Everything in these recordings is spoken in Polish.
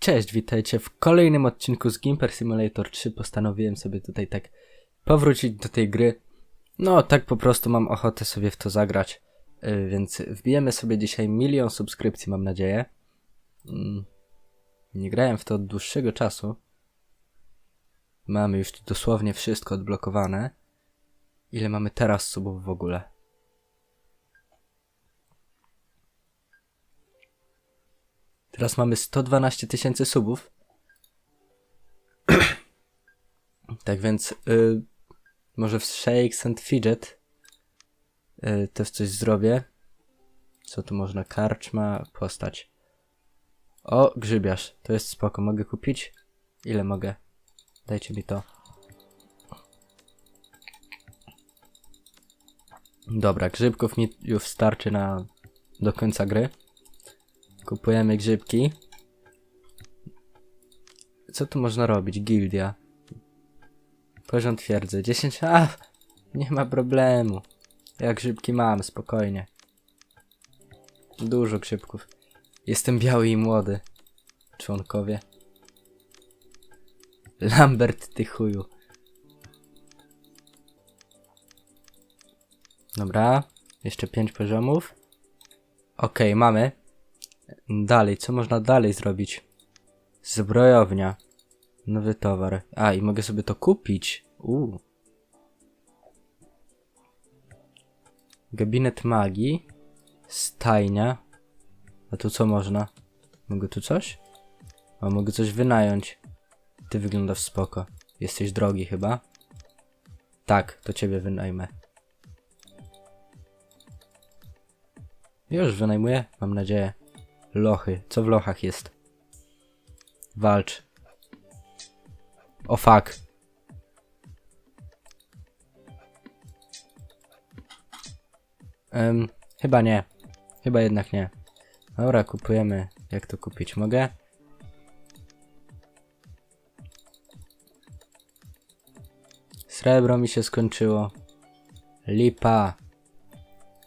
Cześć, witajcie w kolejnym odcinku z Gimper Simulator 3. Postanowiłem sobie tutaj tak powrócić do tej gry. No, tak po prostu mam ochotę sobie w to zagrać. Yy, więc wbijemy sobie dzisiaj milion subskrypcji, mam nadzieję. Mm, Nie grałem w to od dłuższego czasu. Mamy już tu dosłownie wszystko odblokowane. Ile mamy teraz subów w ogóle? Teraz mamy 112 tysięcy subów. tak więc y, może w Shakes and Fidget y, też coś zrobię. Co tu można? Karczma, postać. O, grzybiarz. To jest spoko. Mogę kupić? Ile mogę? Dajcie mi to. Dobra, grzybków mi już starczy na do końca gry. Kupujemy grzybki. Co tu można robić? Gildia. Poziom twierdzy. 10. A! Nie ma problemu. Ja grzybki mam, spokojnie. Dużo grzybków. Jestem biały i młody. Członkowie. Lambert, ty chuju. Dobra. Jeszcze pięć poziomów. Okej, mamy. Dalej, co można dalej zrobić? Zbrojownia. Nowy towar. A, i mogę sobie to kupić. Uuu. Gabinet magii. Stajnia. A tu co można? Mogę tu coś? A mogę coś wynająć. Ty wyglądasz spoko. Jesteś drogi chyba. Tak, to ciebie wynajmę. Już wynajmuję, mam nadzieję. Lochy. Co w lochach jest? Walcz. O fuck. Em, chyba nie. Chyba jednak nie. Dobra, kupujemy. Jak to kupić? Mogę? Srebro mi się skończyło. Lipa.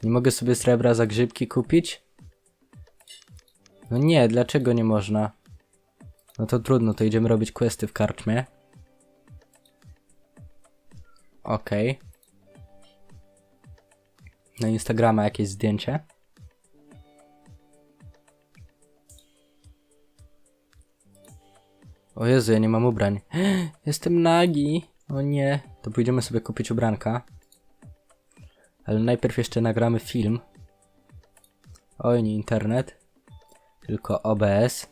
Nie mogę sobie srebra za grzybki kupić? No nie, dlaczego nie można? No to trudno, to idziemy robić questy w karczmie. Okej. Na Instagrama jakieś zdjęcie. O Jezu, ja nie mam ubrań. Jestem nagi. O nie. To pójdziemy sobie kupić ubranka. Ale najpierw jeszcze nagramy film. Oj, nie internet. Tylko OBS.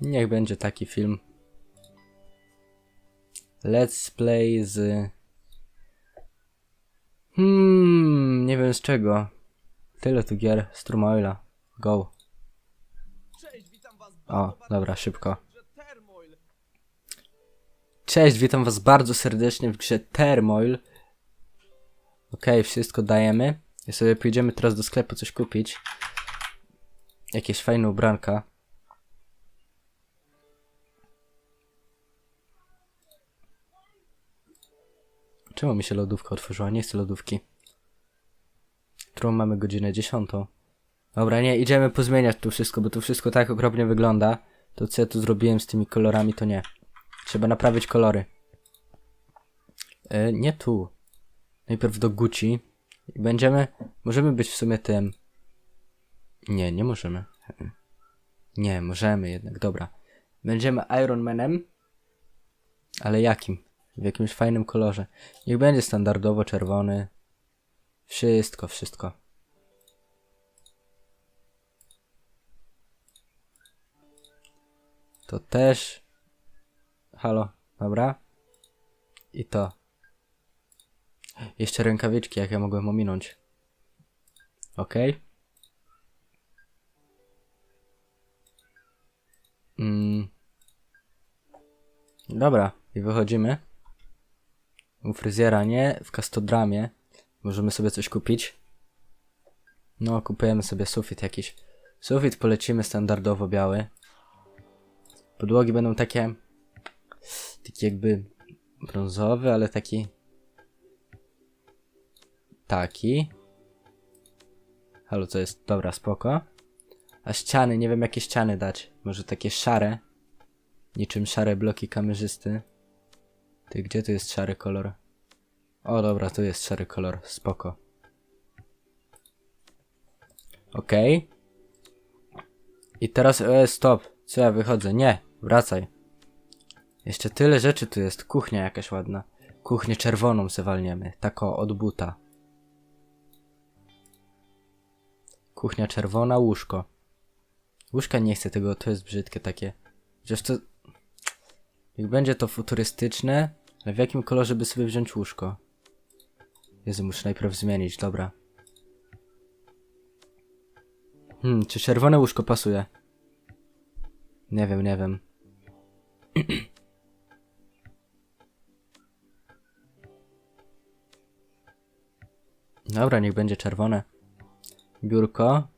Niech będzie taki film. Let's play z... Hmm, nie wiem z czego. Tyle tu gier, Strumoila. Go. Cześć, witam was O, dobra, szybko. Cześć, witam was bardzo serdecznie w grze Termoil. Okej, wszystko dajemy. I sobie pójdziemy teraz do sklepu coś kupić. Jakieś fajne ubranka. Czemu mi się lodówka otworzyła? Nie chcę lodówki. Którą mamy godzinę dziesiątą. Dobra, nie, idziemy pozmieniać tu wszystko, bo tu wszystko tak okropnie wygląda. To co ja tu zrobiłem z tymi kolorami, to nie. Trzeba naprawić kolory. E, nie tu. Najpierw do Gucci. I będziemy... Możemy być w sumie tym... Nie, nie możemy. Nie, możemy jednak, dobra. Będziemy Iron Manem. Ale jakim? W jakimś fajnym kolorze. Niech będzie standardowo czerwony. Wszystko, wszystko. To też... Halo, dobra. I to. Jeszcze rękawiczki, jak ja mogłem ominąć. Okej. Mm. Dobra, i wychodzimy. U fryzjera nie, w kastodramie. Możemy sobie coś kupić. No, kupujemy sobie sufit jakiś. Sufit polecimy standardowo biały. Podłogi będą takie taki jakby brązowy, ale taki taki Halo, co jest? Dobra, spoko. A ściany, nie wiem jakie ściany dać. Może takie szare? Niczym szare bloki kamerzysty. Ty, gdzie tu jest szary kolor? O, dobra, tu jest szary kolor. Spoko. Okej. I teraz, e, stop. Co ja wychodzę? Nie, wracaj. Jeszcze tyle rzeczy tu jest. Kuchnia jakaś ładna. Kuchnię czerwoną se walniemy. Tako od buta. Kuchnia czerwona, łóżko. Łóżka nie chcę tego, to jest brzydkie takie. Chociaż to... Jak będzie to futurystyczne, ale w jakim kolorze by sobie wziąć łóżko? Jezu, muszę najpierw zmienić, dobra. Hmm, czy czerwone łóżko pasuje? Nie wiem, nie wiem. Dobra, niech będzie czerwone. Biurko.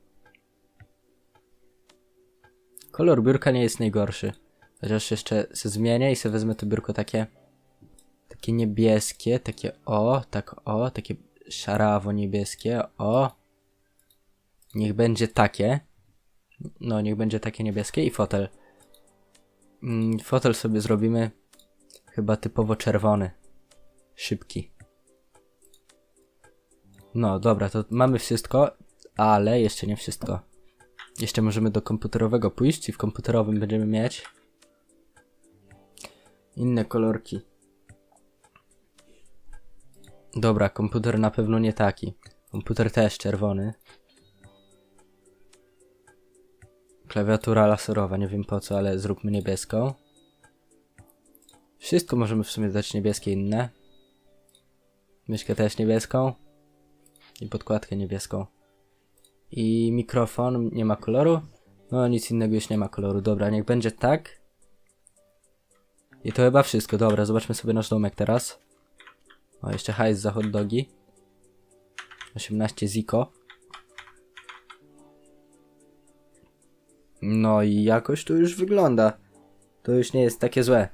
Kolor biurka nie jest najgorszy. Chociaż jeszcze se zmienię i sobie wezmę to biurko takie takie niebieskie, takie o, tak o, takie szarawo niebieskie, o. Niech będzie takie. No, niech będzie takie niebieskie i fotel. Mm, fotel sobie zrobimy chyba typowo czerwony. Szybki. No, dobra, to mamy wszystko, ale jeszcze nie wszystko. Jeszcze możemy do komputerowego pójść i w komputerowym będziemy mieć inne kolorki. Dobra, komputer na pewno nie taki. Komputer też czerwony. Klawiatura laserowa, nie wiem po co, ale zróbmy niebieską. Wszystko możemy w sumie dać niebieskie inne. Myszkę też niebieską. I podkładkę niebieską. I mikrofon nie ma koloru. No nic innego już nie ma koloru. Dobra, niech będzie tak. I to chyba wszystko. Dobra, zobaczmy sobie nasz domek teraz. O, jeszcze hajs za hot dogi. 18 ziko. No i jakoś to już wygląda. To już nie jest takie złe.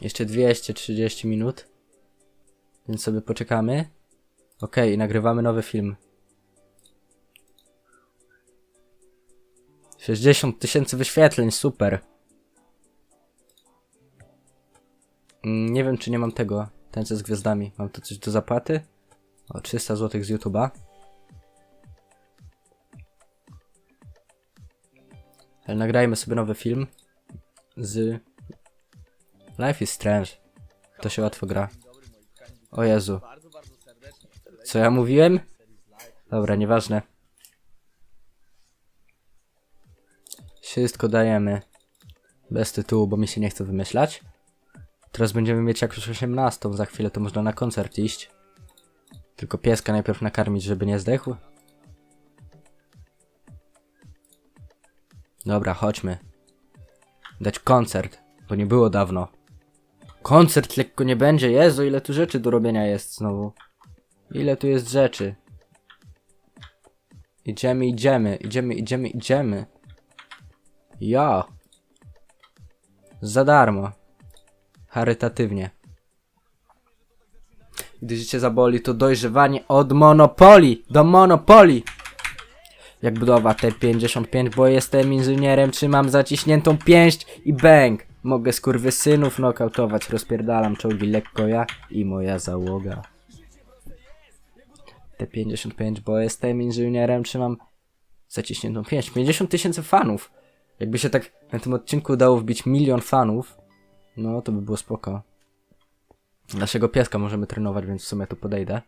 Jeszcze 230 minut. Więc sobie poczekamy. I nagrywamy nowy film. 60 tysięcy wyświetleń, super. Mm, Nie wiem, czy nie mam tego. Tańce z gwiazdami. Mam tu coś do zapłaty? O, 300 zł z YouTube'a. Ale nagrajmy sobie nowy film z Life is Strange. To się łatwo gra. O Jezu. Co ja mówiłem? Dobra, nieważne. Wszystko dajemy. Bez tytułu, bo mi się nie chce wymyślać. Teraz będziemy mieć jakąś 18, za chwilę to można na koncert iść. Tylko pieska najpierw nakarmić, żeby nie zdechł. Dobra, chodźmy. Dać koncert, bo nie było dawno. Koncert lekko nie będzie, Jezu, ile tu rzeczy do robienia jest znowu. Ile tu jest rzeczy. Idziemy, idziemy, idziemy, idziemy, idziemy. Ja. Za darmo. Charytatywnie. Gdy życie zaboli, to dojrzewanie od monopoli do monopoli. Jak budowa T55, bo jestem inżynierem, trzymam zaciśniętą pięść i bęk. Mogę skurwysynów nokautować, rozpierdalam czołgi lekko ja i moja załoga. T55, bo jestem inżynierem, trzymam zaciśniętą pięść. 50 tysięcy fanów. Jakby się tak na tym odcinku udało wbić milion fanów, no to by było spoko. Naszego pieska możemy trenować, więc w sumie tu podejdę.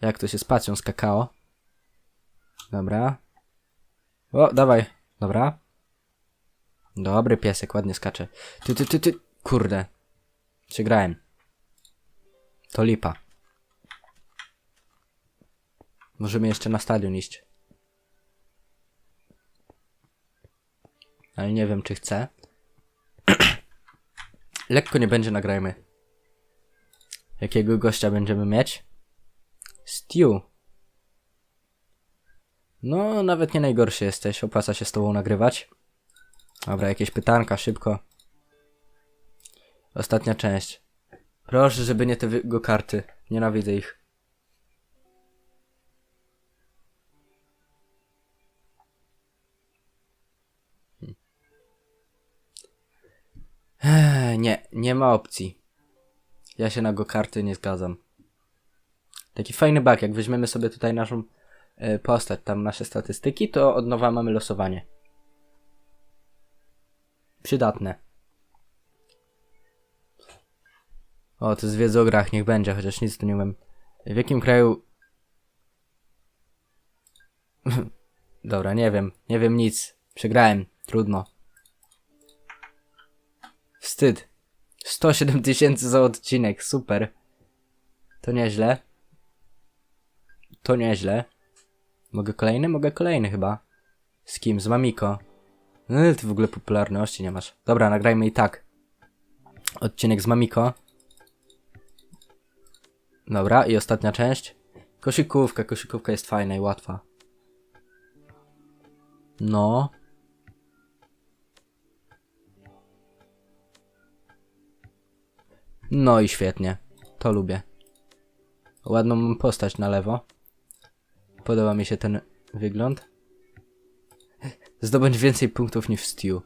Jak to się z pacją z kakao? Dobra. O, dawaj. Dobra. Dobry piesek, ładnie skacze. Ty, ty, ty, ty. Kurde. Przegrałem. To lipa. Możemy jeszcze na stadion iść. Ale nie wiem, czy chcę. Lekko nie będzie, nagrajmy. Jakiego gościa będziemy mieć? Stew. No, nawet nie najgorszy jesteś. Opłaca się z tobą nagrywać. Dobra, jakieś pytanka, szybko. Ostatnia część. Proszę, żeby nie te go karty. Nienawidzę ich. Eee, nie, nie ma opcji. Ja się na go karty nie zgadzam. Taki fajny bug, jak weźmiemy sobie tutaj naszą e, postać, tam nasze statystyki, to od nowa mamy losowanie. Przydatne. O, to jest wiedza o grach, niech będzie, chociaż nic tu nie wiem. W jakim kraju... Dobra, nie wiem, nie wiem nic. Przegrałem, trudno. Wstyd. 107 tysięcy za odcinek, super. To nieźle. To nieźle. Mogę kolejny? Mogę kolejny chyba. Z kim? Z Mamiko. No, ty w ogóle popularności nie masz. Dobra, nagrajmy i tak. Odcinek z Mamiko. Dobra, i ostatnia część. Koszykówka, koszykówka jest fajna i łatwa. No. No i świetnie. To lubię. Ładną mam postać na lewo. Podoba mi się ten wygląd. Zdobądź więcej punktów niż Stew.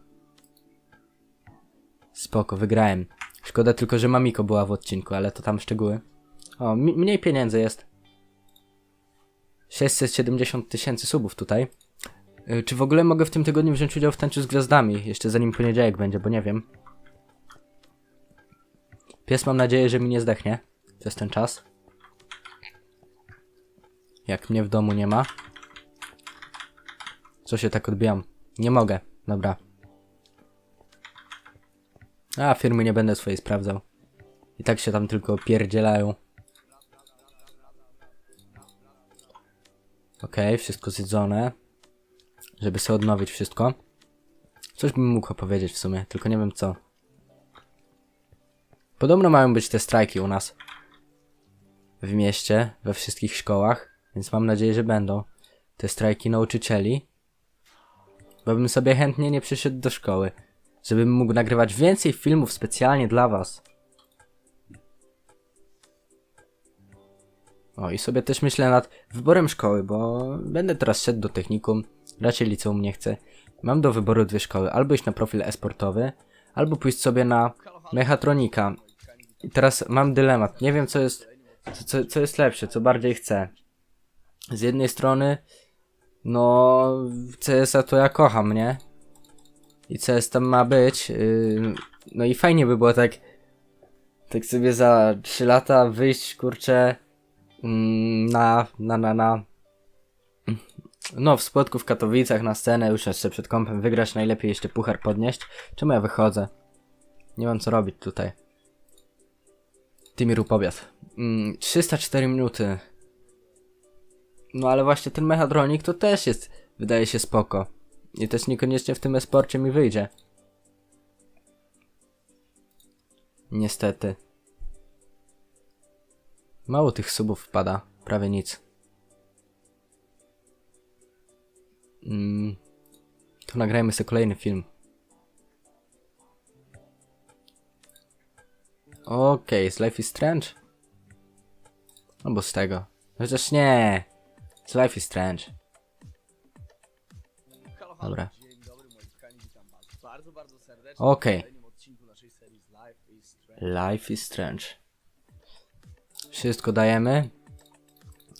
Spoko, wygrałem. Szkoda tylko, że Mamiko była w odcinku, ale to tam szczegóły. O, mniej pieniędzy jest. 670 tysięcy subów tutaj. Y, Czy w ogóle mogę w tym tygodniu wziąć udział w tańcu z gwiazdami? Jeszcze zanim poniedziałek będzie, bo nie wiem. Pies mam nadzieję, że mi nie zdechnie przez ten czas. Jak mnie w domu nie ma. Co się tak odbijam? Nie mogę. Dobra. A, firmy nie będę swojej sprawdzał. I tak się tam tylko pierdzielają. Okej, wszystko zjedzone. Żeby sobie odnowić wszystko. Coś bym mógł opowiedzieć w sumie, tylko nie wiem co. Podobno mają być te strajki u nas. W mieście, we wszystkich szkołach, więc mam nadzieję, że będą. Te strajki nauczycieli. Bo bym sobie chętnie nie przyszedł do szkoły. Żebym mógł nagrywać więcej filmów specjalnie dla was. O, i sobie też myślę nad wyborem szkoły, bo będę teraz szedł do technikum, raczej liceum nie chcę. Mam do wyboru dwie szkoły, albo iść na profil e-sportowy, albo pójść sobie na mechatronika. I teraz mam dylemat, nie wiem co jest, co, co, jest lepsze, co bardziej chcę. Z jednej strony, no, CS-a to ja kocham, nie? I CS tam ma być, yy, no i fajnie by było tak, tak sobie za 3 lata wyjść, kurczę, na, na, na, na, no w spotku w Katowicach na scenę, usiąść sobie przed kąpem, wygrać najlepiej jeszcze puchar podnieść. Czemu ja wychodzę? Nie mam co robić tutaj. Timir powiat. Mm, 304 minuty. No ale właśnie ten mechadronik to też jest, wydaje się spoko. I też niekoniecznie w tym esporcie mi wyjdzie. Niestety. Mało tych subów wpada, prawie nic. Mm, to nagrajmy sobie kolejny film. Okej, z Life is Strange? Albo z tego. Chociaż nie. Z Life is Strange. Dobra. Bardzo, bardzo serdecznie Okej. Strange. Life is Strange. Wszystko dajemy.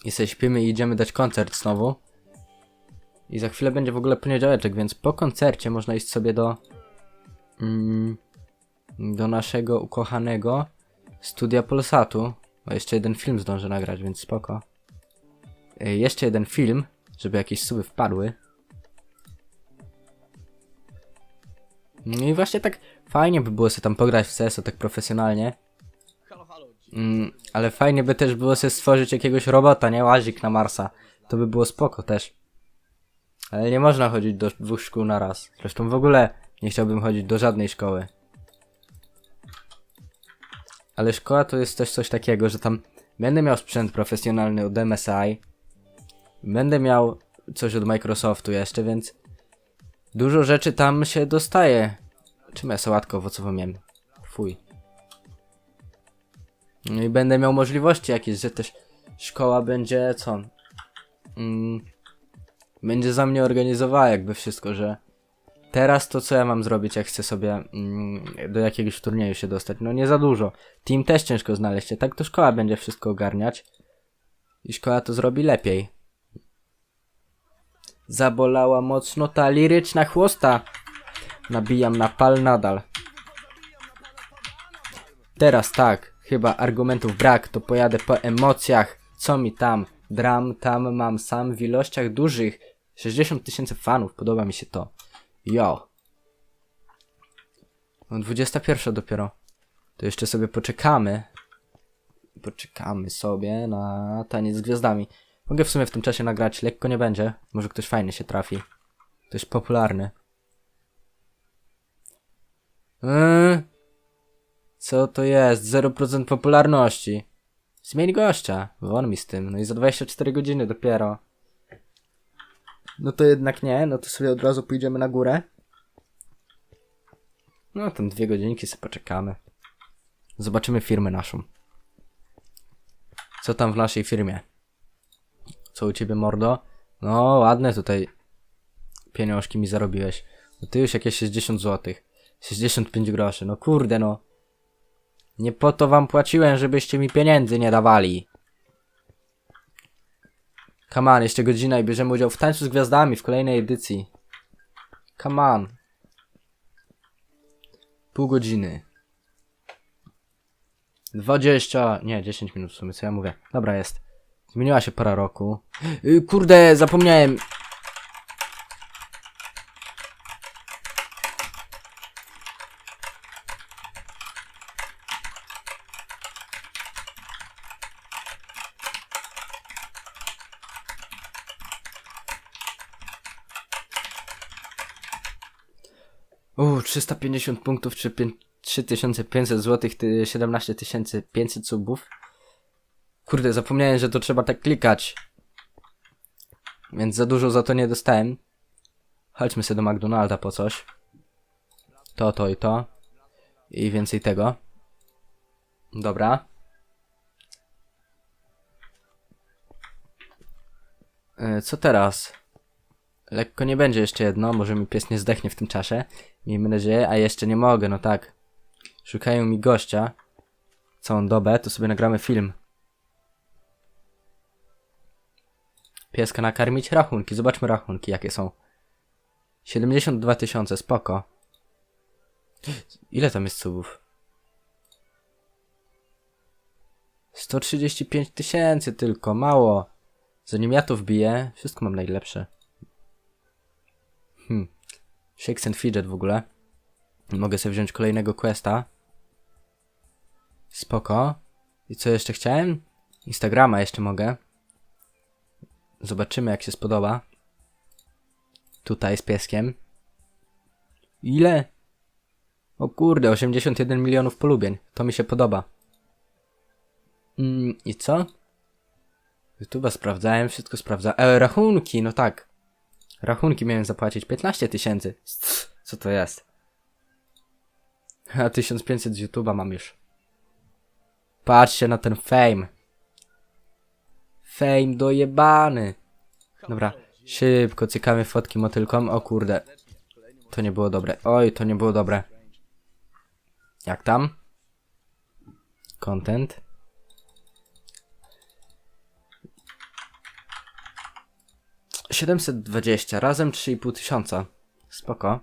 I sobie śpimy i idziemy dać koncert znowu. I za chwilę będzie w ogóle poniedziałeczek, więc po koncercie można iść sobie do... Mm, do naszego ukochanego studia Polsatu. O, jeszcze jeden film zdążę nagrać, więc spoko. Y, jeszcze jeden film, żeby jakieś suby wpadły. No i właśnie tak fajnie by było sobie tam pograć w CS-o tak profesjonalnie. Mm, ale fajnie by też było sobie stworzyć jakiegoś robota, nie? Łazik na Marsa. To by było spoko też. Ale nie można chodzić do dwóch szkół na raz. Zresztą w ogóle nie chciałbym chodzić do żadnej szkoły. Ale szkoła to jest też coś takiego, że tam będę miał sprzęt profesjonalny od MSI. Będę miał coś od Microsoftu jeszcze, więc dużo rzeczy tam się dostaje. Czym ja sałatkę owocową miałem? Fuj. No i będę miał możliwości jakieś, że też szkoła będzie co? Mm, będzie za mnie organizowała jakby wszystko, że Teraz to co ja mam zrobić, jak chcę sobie mm, do jakiegoś turnieju się dostać? No nie za dużo. Team też ciężko znaleźć, tak to szkoła będzie wszystko ogarniać. I szkoła to zrobi lepiej. Zabolała mocno ta liryczna chłosta. Nabijam na pal nadal. Teraz tak, chyba argumentów brak, to pojadę po emocjach. Co mi tam? Dram tam mam sam w ilościach dużych. 60 tysięcy fanów, podoba mi się to. Jo. No 21 dopiero. To jeszcze sobie poczekamy. Poczekamy sobie na taniec z gwiazdami. Mogę w sumie w tym czasie nagrać, lekko nie będzie. Może ktoś fajny się trafi. Ktoś popularny. Yy, co to jest? 0% popularności. Zmień gościa. Won mi z tym. No i za 24 godziny dopiero. No to jednak nie. No to sobie od razu pójdziemy na górę. No tam dwie godzinki sobie poczekamy. Zobaczymy firmę naszą. Co tam w naszej firmie? Co u ciebie, mordo? No, ładne tutaj pieniążki mi zarobiłeś. No ty już jakieś 60 zł. 65 groszy. No kurde, no. Nie po to wam płaciłem, żebyście mi pieniędzy nie dawali. Come on, jeszcze godzina i bierzemy udział w tańcu z gwiazdami w kolejnej edycji. Come on. Pół godziny. 20, nie, 10 minut w sumie, co ja mówię. Dobra, jest. Zmieniła się pora roku. Yy, kurde, zapomniałem. Uuu, 350 punktów czy pię- 3500 zł, 17 500 subów. Kurde, zapomniałem, że to trzeba tak klikać. Więc za dużo za to nie dostałem. Chodźmy sobie do McDonalda po coś. To, to i to. I więcej tego. Dobra. E, Co teraz? Lekko nie będzie jeszcze jedno, może mi pies nie zdechnie w tym czasie. Miejmy nadzieję, a jeszcze nie mogę, no tak. Szukają mi gościa. Całą dobę, to sobie nagramy film. Pieska nakarmić, rachunki, zobaczmy rachunki jakie są. 72 tysiące, spoko. Ile tam jest subów? 135 tysięcy tylko, mało. Zanim ja to wbiję, wszystko mam najlepsze. Hmm. Shakes and Fidget w ogóle. Mogę sobie wziąć kolejnego questa. Spoko. I co jeszcze chciałem? Instagrama jeszcze mogę. Zobaczymy jak się spodoba. Tutaj z pieskiem. Ile? O kurde, 81 milionów polubień. To mi się podoba. Mm, I co? YouTube'a sprawdzałem, wszystko sprawdza. E, rachunki, no tak. Rachunki miałem zapłacić 15 tysięcy. Co to jest? A 1500 z YouTube'a mam już. Patrzcie na ten fame. Fame dojebany. Dobra, szybko cykamy fotki motylkom. O kurde. To nie było dobre. Oj, to nie było dobre. Jak tam? Content. Siedemset dwadzieścia razem 3,5 tysiąca. Spoko.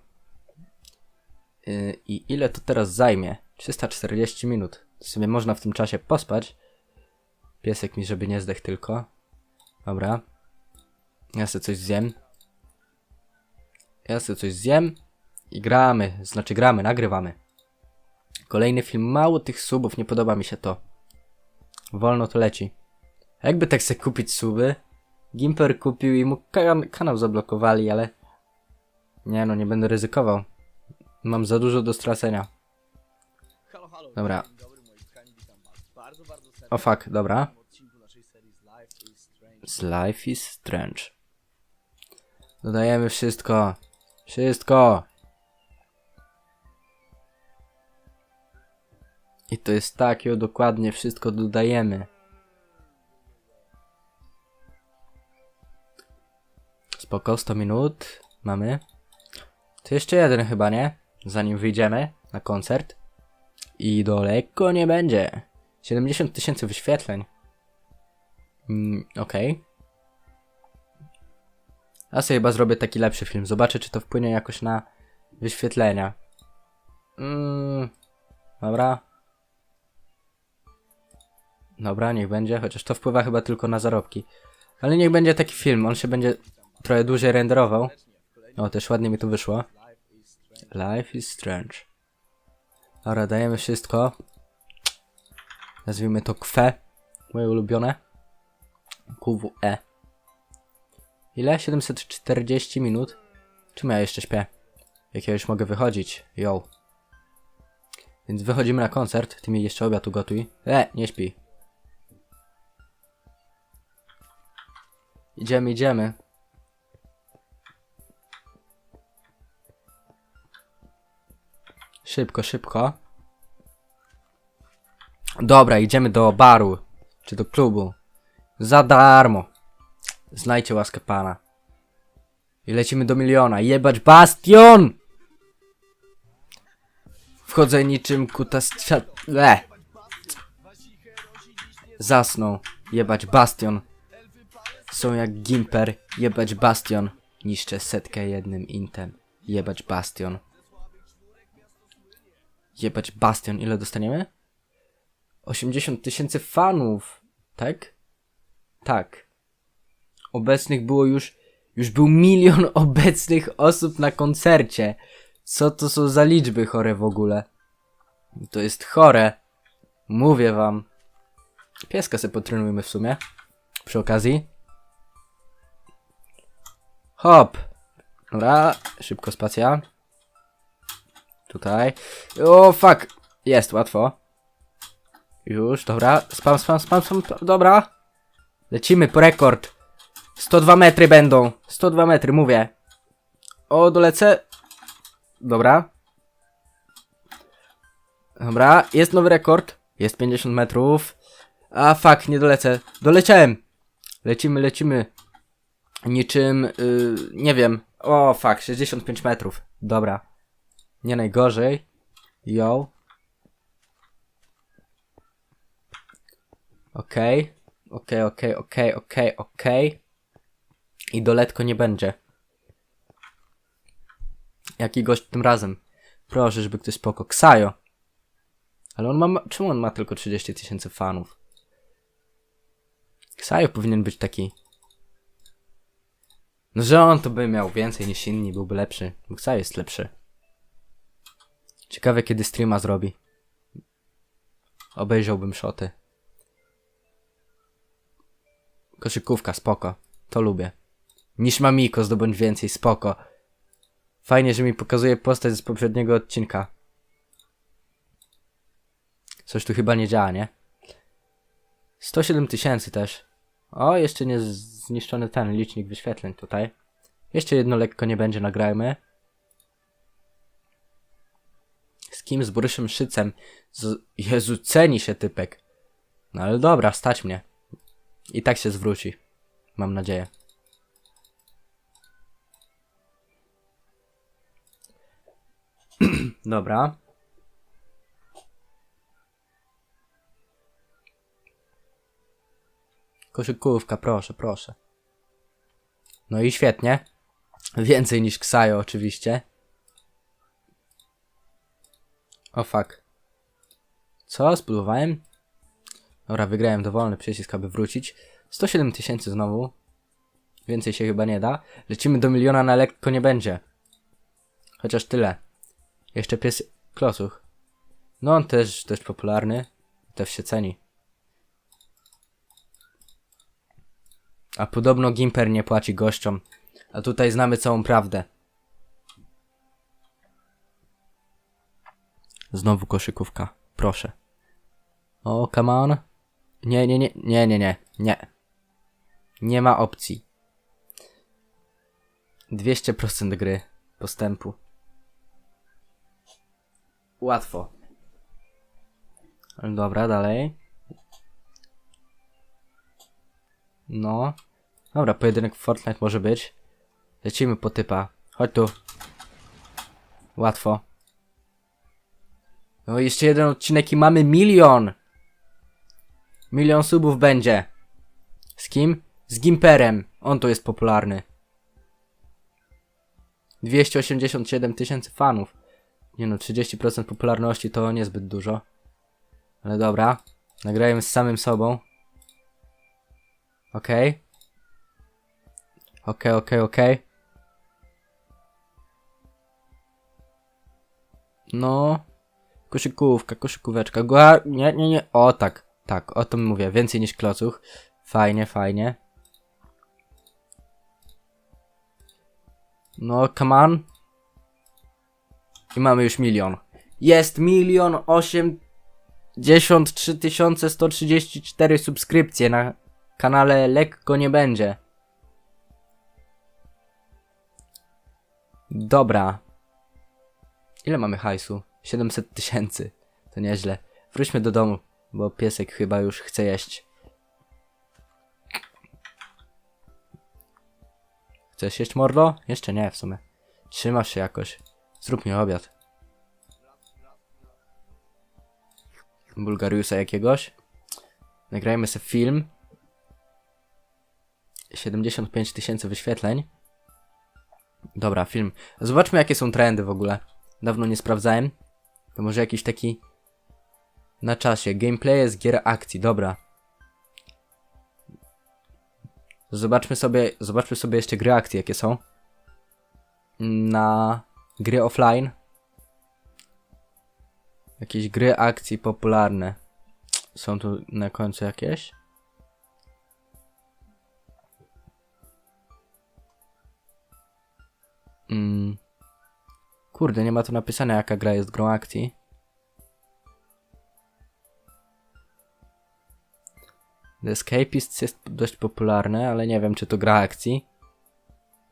Yy, I ile to teraz zajmie? 340 minut. Sobie można w tym czasie pospać. Piesek mi, żeby nie zdech tylko. Dobra. Ja sobie coś zjem. Ja sobie coś zjem. I gramy. Znaczy gramy, nagrywamy. Kolejny film. Mało tych subów, nie podoba mi się to. Wolno to leci. Jakby tak sobie kupić suby? Gimper kupił i mu kan kanał zablokowali, ale... Nie no, nie będę ryzykował. Mam za dużo do stracenia. Halo, halo. Dobra. O fuck, dobra. Z Life is Strange. Z Life is Strange. Dodajemy wszystko. Wszystko. I to jest takie dokładnie wszystko dodajemy. Spoko, 100 minut. Mamy. To jeszcze jeden chyba, nie? Zanim wyjdziemy na koncert. I daleko nie będzie. 70 tysięcy wyświetleń. Mm, Okej. A sobie chyba zrobię taki lepszy film. Zobaczę, czy to wpłynie jakoś na wyświetlenia. Mm, dobra. Dobra, niech będzie, chociaż to wpływa chyba tylko na zarobki. Ale niech będzie taki film, on się będzie trochę dłużej renderował. O, też ładnie mi to wyszło. Life is strange. Dobra, dajemy wszystko. Nazwijmy to kwe. Moje ulubione. QWE. Ile? 740 minut? Czym ja jeszcze śpię? Jak ja już mogę wychodzić? Yo. Więc wychodzimy na koncert. Ty mi jeszcze obiad ugotuj. E, nie śpi. Idziemy, idziemy. Szybko, szybko. Dobra, idziemy do baru. Czy do klubu. Za darmo. Znajcie łaskę pana. I lecimy do miliona. Jebać bastion! Wchodzę niczym kutas... Le. Zasnął. Jebać bastion. Są jak Gimper. Jebać bastion. Niszczę setkę jednym intem. Jebać bastion. Jebać bastion. Ile dostaniemy? 80 tysięcy fanów. Tak? Tak. Obecnych było już... Już był milion obecnych osób na koncercie. Co to są za liczby chore w ogóle? To jest chore. Mówię wam. Pieska sobie potrenujmy w sumie. Przy okazji. Hop. Dobra, szybko spacja. Tutaj. O, fuck. Jest, łatwo. Już, dobra. Spam, spam, spam, spam. Dobra. Lecimy po rekord. 102 metry będą. 102 metry, mówię. O, dolecę. Dobra. Dobra, jest nowy rekord. Jest 50 metrów. A fuck, nie dolecę. Doleciałem. Lecimy, lecimy. Niczym, yy, nie wiem. O fuck, 65 metrów. Dobra. Nie najgorzej. Yo. Okej. Okej, okej, okej, okej, okej. I doletko nie będzie. Jaki gość tym razem? Proszę, żeby ktoś spoko. Ksajo. Ale on ma... Czemu on ma tylko 30 tysięcy fanów? Ksajo powinien być taki... No, że on to by miał więcej niż inni, byłby lepszy. Bo Ksajo jest lepszy. Ciekawe kiedy streama zrobi. Obejrzałbym szoty. Koszykówka, spoko. To lubię. Niż Mamiko zdobądź więcej, spoko. Fajnie, że mi pokazuje postać z poprzedniego odcinka. Coś tu chyba nie działa, nie? 107 tysięcy też. O, jeszcze nie zniszczony ten licznik wyświetleń tutaj. Jeszcze jedno lekko nie będzie, nagrajmy. Kim? Z Boryszem Szycem. Z... Jezu, ceni się typek. No ale dobra, stać mnie. I tak się zwróci. Mam nadzieję. Dobra. Koszykówka, proszę, proszę. No i świetnie. Więcej niż Ksajo oczywiście. O fuck. Co? Spróbowałem? Dobra, wygrałem dowolny przycisk, aby wrócić. 107 tysięcy znowu. Więcej się chyba nie da. Lecimy do miliona na lekko nie będzie. Chociaż tyle. Jeszcze pies Klosuch. No on też dość popularny. Też się ceni. A podobno Gimper nie płaci gościom. A tutaj znamy całą prawdę. Znowu koszykówka. Proszę. O, come on. Nie, nie, nie, nie, nie, nie, nie. Nie ma opcji. 200% gry postępu. Łatwo. Dobra, dalej. No. Dobra, pojedynek Fortnite może być. Lecimy po typa. Chodź tu. Łatwo. No jeszcze jeden odcinek i mamy milion! Milion subów będzie. Z kim? Z Gimperem. On to jest popularny. 287 tysięcy fanów. Nie no, 30% popularności to niezbyt dużo. Ale dobra. Nagrajmy z samym sobą. Okej. Okej, okej, okej. No. Koszykówka, koszykóweczka. Gua... Nie, nie, nie. O tak, tak, o tym mówię. Więcej niż klocuch. Fajnie, fajnie. No, come on. I mamy już milion. Jest milion osiemdziesiąt trzy tysiące sto trzydzieści cztery subskrypcje na kanale Lekko Nie Będzie. Dobra. Ile mamy hajsu? 700 tysięcy. To nieźle. Wróćmy do domu, bo piesek chyba już chce jeść. Chcesz jeść mordo? Jeszcze nie w sumie. Trzymasz się jakoś. Zrób mi obiad. Bulgariusa jakiegoś. Nagrajmy sobie film. 75 tysięcy wyświetleń. Dobra, film. Zobaczmy jakie są trendy w ogóle. Dawno nie sprawdzałem. To może jakiś taki na czasie. Gameplay z gier akcji, dobra. Zobaczmy sobie, zobaczmy sobie jeszcze gry akcji jakie są. Na gry offline. Jakieś gry akcji popularne. Są tu na końcu jakieś? Mm. Kurde, nie ma tu napisane jaka gra jest grą akcji. The Escapist jest dość popularne, ale nie wiem czy to gra akcji.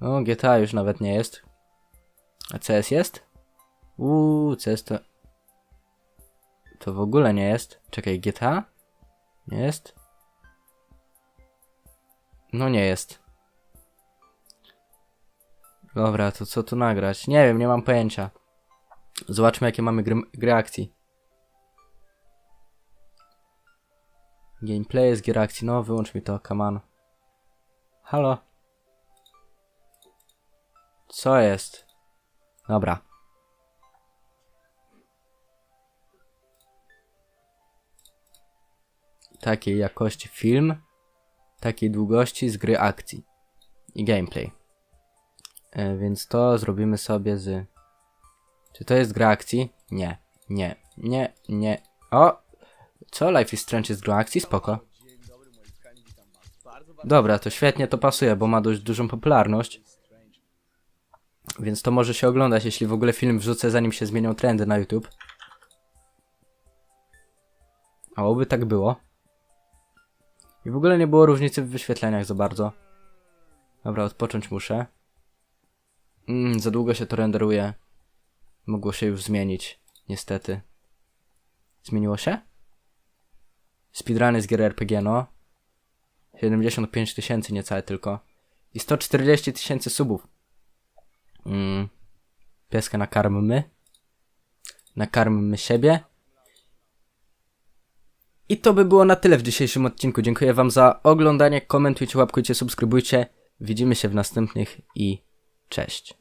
O, GTA już nawet nie jest. A CS jest? Uuu, CS to... To w ogóle nie jest. Czekaj, GTA? Nie jest? No nie jest. Dobra, to co tu nagrać? Nie wiem, nie mam pojęcia. Zobaczmy jakie mamy gry, gry akcji. Gameplay z gier akcji. No, wyłącz mi to, on. Halo? Co jest? Dobra. Takiej jakości film, takiej długości z gry akcji i gameplay. E, więc to zrobimy sobie z... Czy to jest gra akcji? Nie, nie, nie, nie. O! Co? Life is Strange jest grą akcji? Spoko. Dobra, to świetnie to pasuje, bo ma dość dużą popularność. Więc to może się oglądać, jeśli w ogóle film wrzucę, zanim się zmienią trendy na YouTube. A oby tak było. I w ogóle nie było różnicy w wyświetleniach za bardzo. Dobra, odpocząć muszę. Mm, za długo się to renderuje. Mogło się już zmienić, niestety. Zmieniło się? Speedruny z gier RPG, no. 75 tysięcy niecałe tylko. I 140 tysięcy subów. Mm. Pieska nakarmmy. Nakarmmy siebie. I to by było na tyle w dzisiejszym odcinku. Dziękuję wam za oglądanie. Komentujcie, łapkujcie, subskrybujcie. Widzimy się w następnych i cześć.